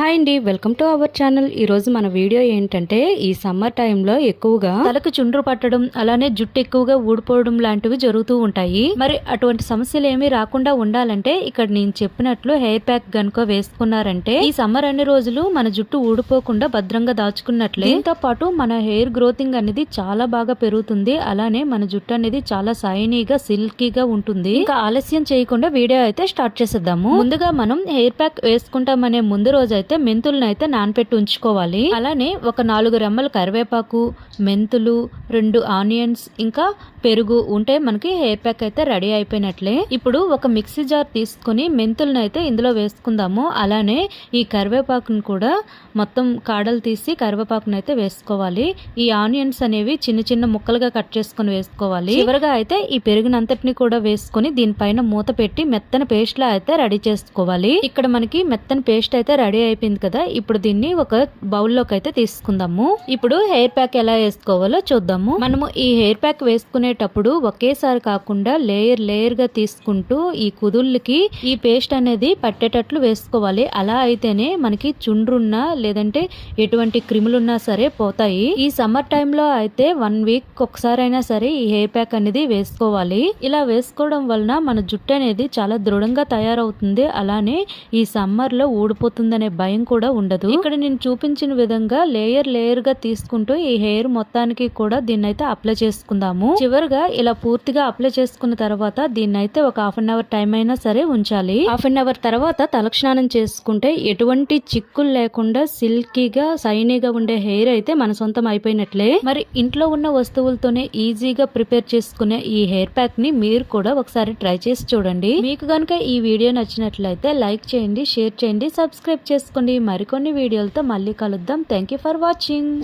Hi అండి welcome to our channel. ఈ రోజు మన వీడియో ఏంటంటే ఈ సమ్మర్ టైంలో ఎక్కువగా తలకు చుండ్రు పట్టడం అలానే జుట్టు ఎక్కువగా ఊడిపోవడం లాంటివి జరుగుతూ ఉంటాయి. మరి అటువంటి సమస్యలు ఏమీ రాకుండా ఉండాలంటే ఇక్కడ నేను చెప్పినట్లు హెయిర్ ప్యాక్ గనుక వేసుకున్నారంటే ఈ సమ్మర్ అన్ని రోజులు మన జుట్టు ఊడిపోకుండా భద్రంగా దాచుకున్నట్లే. దీంతో పాటు మన హెయిర్ గ్రోతింగ్ అనేది చాలా బాగా పెరుగుతుంది. అలానే మన జుట్టు అనేది చాలా సైనీగా సిల్కీగా ఉంటుంది. ఇంకా ఆలస్యం చేయకుండా వీడియో అయితే స్టార్ట్ చేసేద్దాము. ముందుగా మనం హెయిర్ ప్యాక్ వేసుకుంటామనే ముందు రోజు అయితే మెంతులను అయితే నానపెట్టి ఉంచుకోవాలి. అలానే ఒక నాలుగు రెమ్మల కరివేపాకు మెంతులు రెండు ఆనియన్స్ ఇంకా పెరుగు ఉంటే మనకి హెయిర్ ప్యాక్ అయితే రెడీ అయిపోయినట్లే. ఇప్పుడు ఒక మిక్సీ జార్ తీసుకొని మెంతులను అయితే ఇందులో వేసుకుందాము. అలానే ఈ కరివేపాకును కూడా మొత్తం కాడలు తీసి కరివేపాకును అయితే వేసుకోవాలి. ఈ ఆనియన్స్ అనేవి చిన్న చిన్న ముక్కలుగా కట్ చేసుకొని వేసుకోవాలి. చివరిగా అయితే ఈ పెరుగునంతటిని కూడా వేసుకొని దీనిపైన మూత పెట్టి మెత్తని పేస్ట్ లా అయితే రెడీ చేసుకోవాలి. ఇక్కడ మనకి మెత్తని పేస్ట్ అయితే రెడీ అయిపోయింది కదా ఇప్పుడు దీన్ని ఒక బౌల్లోకి అయితే తీసుకుందాము. ఇప్పుడు హెయిర్ ప్యాక్ ఎలా వేసుకోవాలో చూద్దాము. మనము ఈ హెయిర్ ప్యాక్ వేసుకునేటప్పుడు ఒకేసారి కాకుండా లేయర్ లేయర్గా తీసుకుంటూ ఈ కుదుళ్ళకి ఈ పేస్ట్ అనేది పట్టేటట్లు వేసుకోవాలి. అలా అయితేనే మనకి చుండ్రున్నా లేదంటే ఎటువంటి క్రిములున్నా సరే పోతాయి. ఈ సమ్మర్ టైంలో అయితే వన్ వీక్ ఒకసారి అయినా సరే ఈ హెయిర్ ప్యాక్ అనేది వేసుకోవాలి. ఇలా వేసుకోవడం వలన మన జుట్టు అనేది చాలా దృఢంగా తయారవుతుంది. అలానే ఈ సమ్మర్లో ఊడిపోతుందనే భయం కూడా ఉండదు. ఇక్కడ నేను చూపించిన విధంగా లేయర్ లేయర్గా తీసుకుంటూ ఈ హెయిర్ మొత్తానికి కూడా దీన్ని అయితే అప్లై చేసుకుందాము. చివరిగా ఇలా పూర్తిగా అప్లై చేసుకున్న తర్వాత దీన్ని అయితే ఒక హాఫ్ అన్ అవర్ టైం అయినా సరే ఉంచాలి. హాఫ్ అన్ అవర్ తర్వాత తలక్షణానం చేసుకుంటే ఎటువంటి చిక్కులు లేకుండా సిల్కీగా షైనీగా ఉండే హెయిర్ అయితే మన సొంతం అయిపోయినట్లే. మరి ఇంట్లో ఉన్న వస్తువులతోనే ఈజీగా ప్రిపేర్ చేసుకునే ఈ హెయిర్ ప్యాక్ని మీరు కూడా ఒకసారి ట్రై చేసి చూడండి. మీకు కనుక ఈ వీడియో నచ్చినట్లయితే లైక్ చేయండి షేర్ చేయండి సబ్స్క్రైబ్ చేసుకోండి మరికొన్ని వీడియోలతో మళ్ళీ కలుద్దాం. Thank you for watching